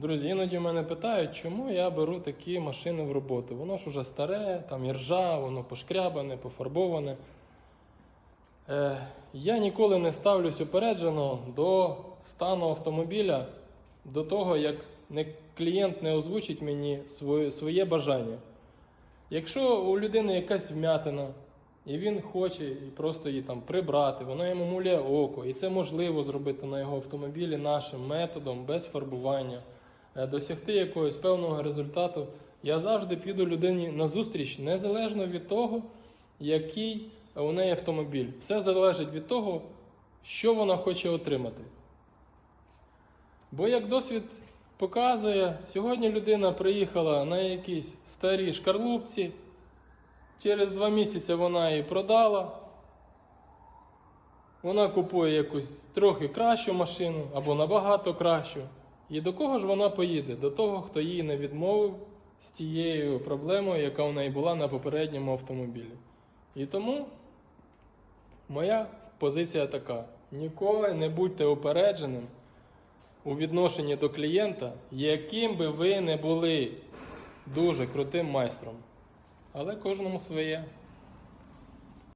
Друзі, іноді мене питають, чому я беру такі машини в роботу. Воно ж уже старе, там і ржа, воно пошкрябане, пофарбоване. Е, я ніколи не ставлюсь упереджено до стану автомобіля, до того, як не, клієнт не озвучить мені своє, своє бажання. Якщо у людини якась вмятина, і він хоче просто її там прибрати, воно йому муляє око, і це можливо зробити на його автомобілі нашим методом, без фарбування, досягти якогось певного результату, я завжди піду людині на зустріч, незалежно від того, який у неї автомобіль. Все залежить від того, що вона хоче отримати. Бо як досвід показує, сьогодні людина приїхала на якісь старі шкарлупці, через два місяці вона її продала. Вона купує якусь трохи кращу машину або набагато кращу. І до кого ж вона поїде? До того, хто їй не відмовив з тією проблемою, яка у неї була на попередньому автомобілі. І тому моя позиція така: ніколи не будьте упередженим у відношенні до клієнта, яким би ви не були дуже крутим майстром. Але кожному своє.